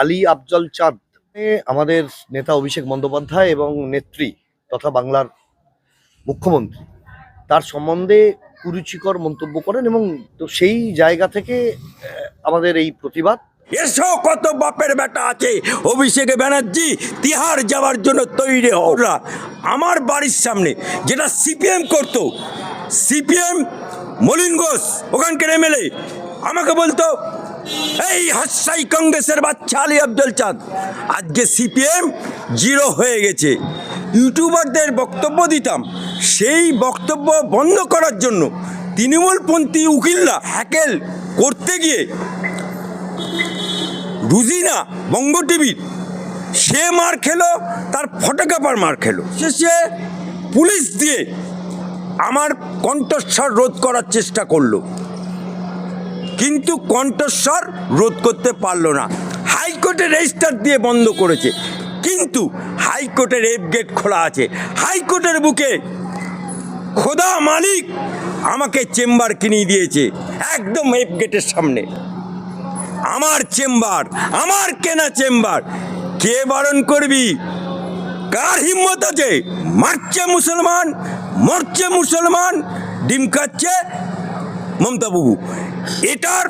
আলী আফজল চাঁদ আমাদের নেতা অভিষেক বন্দ্যোপাধ্যায় এবং নেত্রী তথা বাংলার মুখ্যমন্ত্রী। তার সম্বন্ধে কুরুচিকর মন্তব্য করেন এবং তো সেই জায়গা থেকে আমাদের এই প্রতিবাদ। এসো, কত বাপের বেটা আছে। অভিষেক ব্যানার্জি, তিহার যাওয়ার জন্য তৈরি ওরা আমার বাড়ির সামনে যেটা সিপিএম করতো, সিপিএম মলিন ঘোষ, ওখানকার এমএলএ, আমাকে বলতো এই হাসাই কংগ্রেসের বাচ্চা আলী আব্দুল চাঁদ। আজকে সিপিএম জিরো হয়ে গেছে। ইউটিউবারদের বক্তব্য দিতাম। সেই বক্তব্য বন্ধ করার জন্য তৃণমূলপন্থী উকিলরা হ্যাকেল করতে গিয়ে রুজিনা বঙ্গ টিভির। সে মার খেলো, তার ফটোগ্রাফার মার খেলো। শেষে পুলিশ দিয়ে আমার কণ্ঠস্বর রোধ করার চেষ্টা করল। কিন্তু কণ্ঠস্বর রোধ করতে পারল না। হাইকোর্টে রেজিস্টার দিয়ে বন্ধ করেছে। কিন্তু হাইকোর্টের এফ গেট খোলা আছে। হাইকোর্টের বুকে খোদা মালিক আমাকে চেম্বার কিনে দিয়েছে। একদম এফ গেটের সামনে। আমার চেম্বার, আমার কেনা চেম্বার। কে বারণ করবি? কার হিম্মত আছে? মারছে মুসলমান, মরছে মুসলমান, ডিম খাচ্ছে মমতা বাবু এটার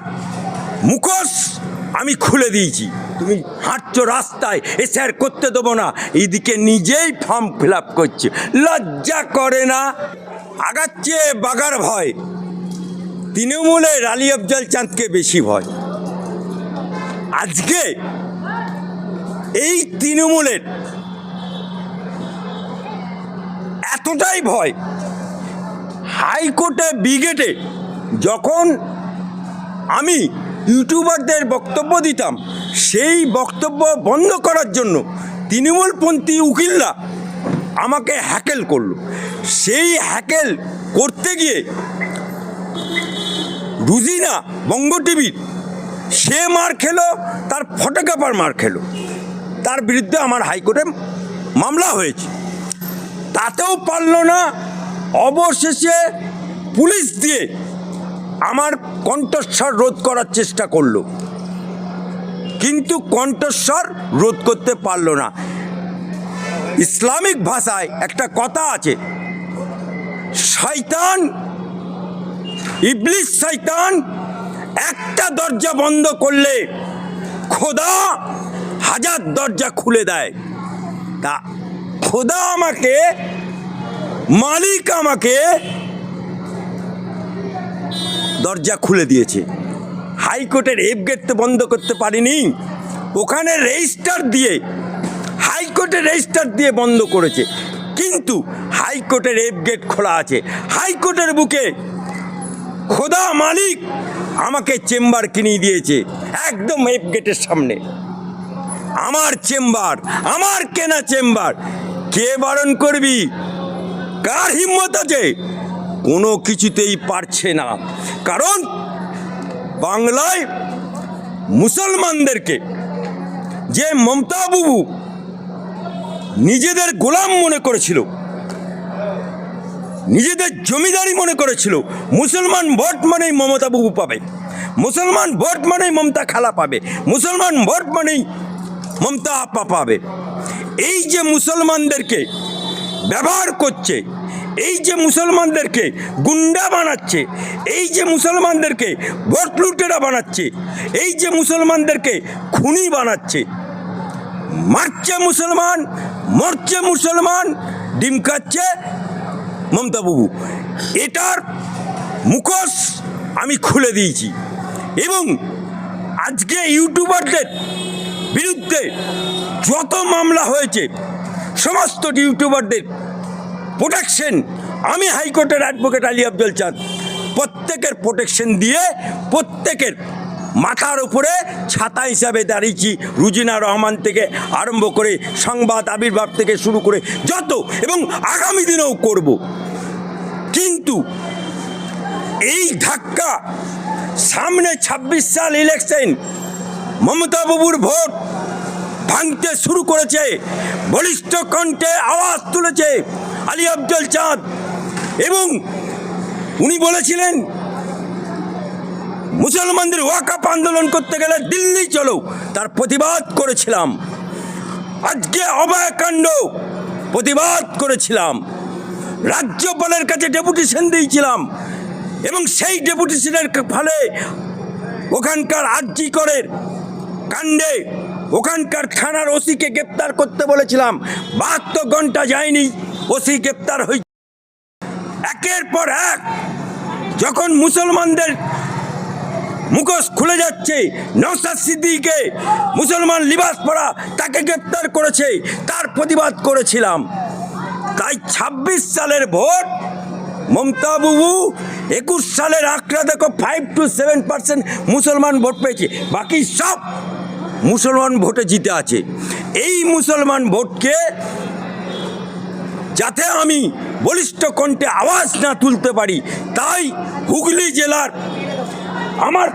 মুখোশ আমি খুলে দিয়েছি। তুমি হাঁটছো রাস্তায়, এ স্যার করতে দেবো না। এইদিকে নিজেই ফর্ম ফিল আপ করছে। লজ্জা করে না। আগাচ্ছে বাগার ভয়। তৃণমূলে রালি আফজাল চাঁদকে বেশি ভয়। আজকে এই তৃণমূলের এতটাই ভয়। হাইকোর্টে, বিগেটে যখন আমি ইউটিউবারদের বক্তব্য দিতাম, সেই বক্তব্য বন্ধ করার জন্য তৃণমূলপন্থী উকিলরা আমাকে হ্যাকেল করল। সেই হ্যাকেল করতে গিয়ে রুজিনা, বঙ্গ টিভির সে মার খেলো, তার ফটোগ্রাফার মার খেলো। তার বিরুদ্ধে আমার হাইকোর্টে মামলা হয়েছে। তাতেও পারল না। অবশেষে পুলিশ দিয়ে আমার কণ্ঠস্বর রোধ করার চেষ্টা করল। কিন্তু কণ্ঠস্বর রোধ করতে পারল না। ইসলামিক ভাষায় একটা কথা আছে, শয়তান ইবলিশ শয়তান, একটা দরজা বন্ধ করলে খোদা হাজার দরজা খুলে দেয়। তা খোদা আমাকে, মালিক আমাকে দরজা খুলে দিয়েছে। হাইকোর্টের এফ গেট তো বন্ধ করতে পারিনি। ওখানে রেজিস্টার দিয়ে, হাইকোর্টের রেজিস্টার দিয়ে বন্ধ করেছে। কিন্তু হাইকোর্টের এফ গেট খোলা আছে। হাইকোর্টের বুকে খোদা মালিক আমাকে চেম্বার কিনে দিয়েছে, একদম এফ গেটের সামনে। আমার চেম্বার, আমার কেনা চেম্বার, কে বারণ করবি? কার হিম্মত আছে? কোনো কিছুতেই পারছে না। কারণ বাংলায় মুসলমানদেরকে যে মমতা বাবু নিজেদের গোলাম মনে করেছিল, নিজেদের জমিদারি মনে করেছিল, মুসলমান ভোট মানেই মমতা বাবু পাবে, মুসলমান ভোট মানেই মমতা খালা পাবে, মুসলমান ভোট মানেই মমতা আপা পাবে। এই যে মুসলমানদেরকে ব্যবহার করছে এই যে মুসলমানদেরকে গুন্ডা বানাচ্ছে, এই যে মুসলমানদেরকে ভোট লুটেরা বানাচ্ছে, এই যে মুসলমানদেরকে খুনি বানাচ্ছে, মারছে মুসলমান, মরছে মুসলমান, ডিম খাচ্ছে মমতা বাবু। এটার মুখোশ আমি খুলে দিয়েছি এবং আজকে ইউটিউবারদের বিরুদ্ধে যত মামলা হয়েছে, সমস্ত ইউটিউবারদের প্রোটেকশন আমি হাইকোর্টের অ্যাডভোকেট আলী আব্দুল চাঁদ। প্রত্যেকের প্রোটেকশন দিয়ে প্রত্যেকের মাথার উপরে ছাতা হিসাবে দাঁড়িয়েছি, রুজিনা রহমান থেকে আরম্ভ করে সংবাদ আবির্ভাব থেকে শুরু করে যত, এবং আগামী দিনেও করব। কিন্তু এই ধাক্কা, সামনে ছাব্বিশ সাল ইলেকশন মমতা বাবুর ভোট ভাঙতে শুরু করেছে, বলিষ্ঠ কণ্ঠে আওয়াজ তুলেছে। আলী আব্দুল চাঁদ। এবং উনি বলেছিলেন, মুসলমানদের ওয়াকাপ আন্দোলন করতে গেলে দিল্লি চলো, তার প্রতিবাদ করেছিলাম। আজকে অভয়কাণ্ড প্রতিবাদ করেছিলাম। রাজ্যপালের কাছে ডেপুটেশন দিয়েছিলাম। এবং সেই ডেপুটেশনের ফলে ওখানকার আর্জি করের কাণ্ডে ওখানকার থানার ওসিকে গ্রেপ্তার করতে বলেছিলাম। বাহাত্তর ঘণ্টা যায়নি। ওসি গ্রেপ্তার হয়ে একের পর এক যখন মুসলমানদের মুখোশ খুলে যাচ্ছে নওসাদ সিদ্দিকে মুসলমান লিবাস পরা তাকে গ্রেপ্তার করেছে, তার প্রতিবাদ করেছিলাম। তাই ২৬ সালের ভোট, মমতা বাবু একুশ সালের আঁকড়া দেখো ফাইভ টু সেভেন পার্সেন্ট মুসলমান ভোট পেয়েছে। বাকি সব মুসলমান ভোটে জিতে আছে। এই মুসলমান ভোটকে যাতে আমি বলিষ্ঠ কণ্ঠে আওয়াজ না তুলতে পারি তাই হুগলি জেলার আমার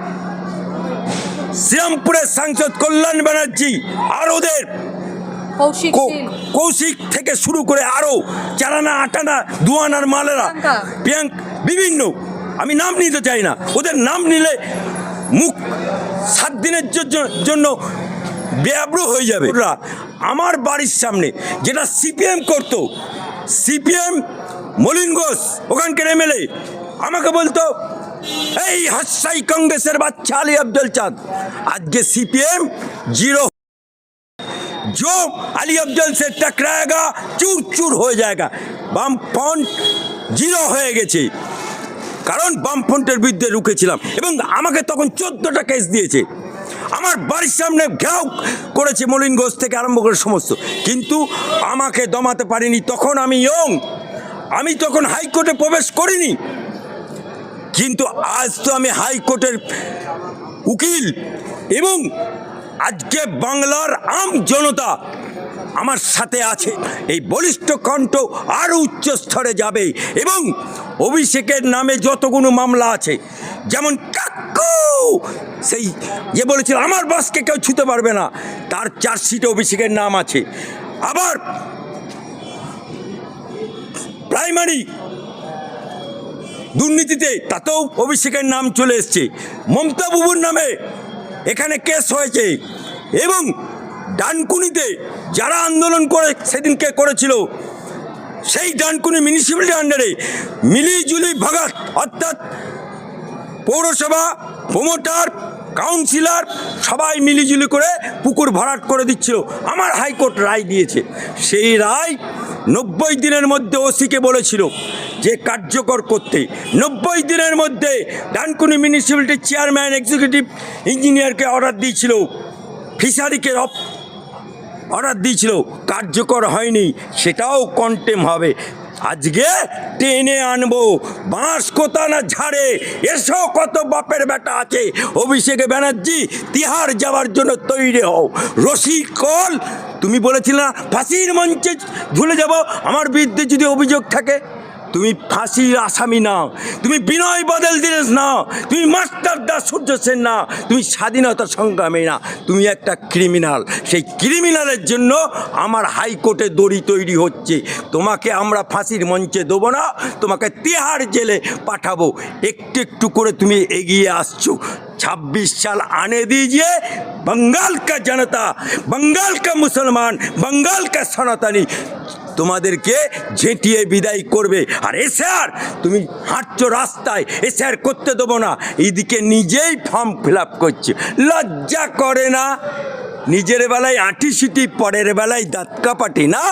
শ্রীরামপুরের সাংসদ কল্যাণ ব্যানার্জি আর ওদের কৌশিক থেকে শুরু করে আরও চারানা আটানা দুয়ানার মালেরা প্রিয়াঙ্কা। বিভিন্ন আমি নাম নিতে চাই না। ওদের নাম নিলে মুখ সাত দিনের জন্য বেআব্র হয়ে যাবে। আমার বাড়ির সামনে যেটা সিপিএম করতো সিপিএম মলিন ঘোষ ওখানকার এমএলএ আমাকে বলতো এই হাসাই কংগ্রেসের বাচ্চা আলী আব্দুল চাঁদ আজকে সিপিএম জিরো जो अली अफजल से टकराएगा চুর চুর হয়ে যায়গা বামফ্রন্ট জিরো হয়ে গেছে কারণ বামফ্রন্টের বিরুদ্ধে রুখেছিলাম এবং আমাকে তখন চোদ্দোটা কেস দিয়েছে আমার বাড়ির সামনে ঘেরাও করেছে মলিন ঘোষ থেকে আরম্ভ করে সমস্ত। কিন্তু আমাকে দমাতে পারিনি। তখন আমি ইয়ং। আমি তখন হাইকোর্টে প্রবেশ করিনি। কিন্তু আজ তো আমি হাইকোর্টের উকিল এবং আজকে বাংলার আম জনতা আমার সাথে আছে। এই বলিষ্ঠ কণ্ঠ আরও উচ্চ স্তরে যাবে এবং অভিষেকের নামে যতগুলো মামলা আছে, যেমন কাকু সেই যে বলেছিল, আমার বাসকে কেউ ছুতে পারবে না। তার চার্জশিটে অভিষেকের নাম আছে। আবার প্রাইমারি দুর্নীতিতে তাতেও অভিষেকের নাম চলে এসছে। মমতা বাবুর নামে এখানে কেস হয়েছে এবং ডানকুনিতে যারা আন্দোলন করে সেদিনকে করেছিল, সেই ডানকুনি মিউনিসিপ্যালিটি আন্ডারে মিলিজুলি ভাগাত, অর্থাৎ পৌরসভা, প্রমোটার কাউন্সিলর সবাই মিলিজুলি করে পুকুর ভরাট করে দিচ্ছিল। আমার হাইকোর্ট রায় দিয়েছে। সেই রায় নব্বই দিনের মধ্যে ওসিকে বলেছিল যে কার্যকর করতে। নব্বই দিনের মধ্যে ডানকুনি মিউনিসিপ্যালিটির চেয়ারম্যান এক্সিকিউটিভ ইঞ্জিনিয়ারকে অর্ডার দিয়েছিল। ফিশারিকে অর্ডার দিয়েছিল। কার্যকর হয়নি। সেটাও কন্টেম হবে। আজকে টেনে আনব, বাঁশ কোথা না ঝাড়ে, এসো কত বাপের বেটা আছে। অভিষেক ব্যানার্জি, তিহার যাওয়ার জন্য তৈরি হও। রশি কল, তুমি বলেছিলে না, ফাঁসির মঞ্চে ভুলে যাব, আমার বিরুদ্ধে যদি অভিযোগ থাকে। তুমি ফাঁসির আসামি না তুমি বিনয় বদল দিনেশ না তুমি মাস্টার দাস সূর্য সেন না তুমি স্বাধীনতা সংগ্রামী না তুমি একটা ক্রিমিনাল সেই ক্রিমিনালের জন্য আমার হাইকোর্টে দড়ি তৈরি হচ্ছে তোমাকে আমরা ফাঁসির মঞ্চে দেবো না তোমাকে তিহার জেলে পাঠাবো একটু একটু করে তুমি এগিয়ে আসছো छब्बीस साल आने दीजिए बंगाल का जनता बंगाल का मुसलमान बंगाल का सनातनी তোমাদেরকে ঝেঁটিয়ে বিদায় করবে। আর এসে আর তুমি হাঁটছো রাস্তায় এসে আর করতে দেবো না। এইদিকে নিজেই ফর্ম ফিল আপ করছে। লজ্জা করে না। নিজের বেলায় আঁটি সিটি পরের বেলায় দাঁত কাপাটি না?